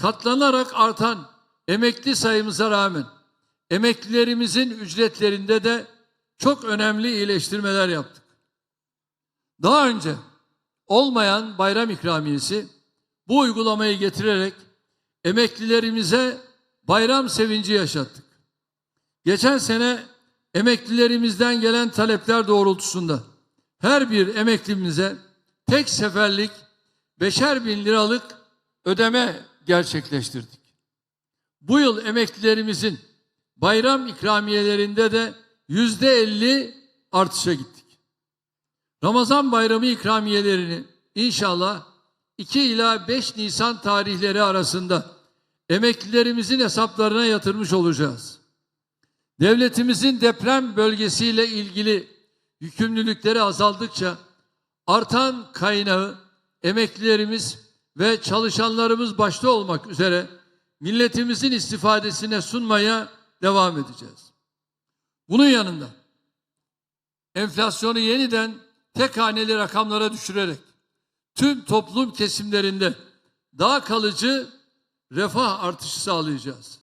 katlanarak artan emekli sayımıza rağmen emeklilerimizin ücretlerinde de çok önemli iyileştirmeler yaptık. Daha önce olmayan bayram ikramiyesi bu uygulamayı getirerek emeklilerimize bayram sevinci yaşattık. Geçen sene emeklilerimizden gelen talepler doğrultusunda her bir emeklimize tek seferlik beşer bin liralık ödeme gerçekleştirdik. Bu yıl emeklilerimizin bayram ikramiyelerinde de yüzde elli artışa gittik. Ramazan bayramı ikramiyelerini inşallah 2 ila 5 Nisan tarihleri arasında emeklilerimizin hesaplarına yatırmış olacağız. Devletimizin deprem bölgesiyle ilgili yükümlülükleri azaldıkça artan kaynağı emeklilerimiz ve çalışanlarımız başta olmak üzere milletimizin istifadesine sunmaya devam edeceğiz. Bunun yanında enflasyonu yeniden tek haneli rakamlara düşürerek tüm toplum kesimlerinde daha kalıcı refah artışı sağlayacağız.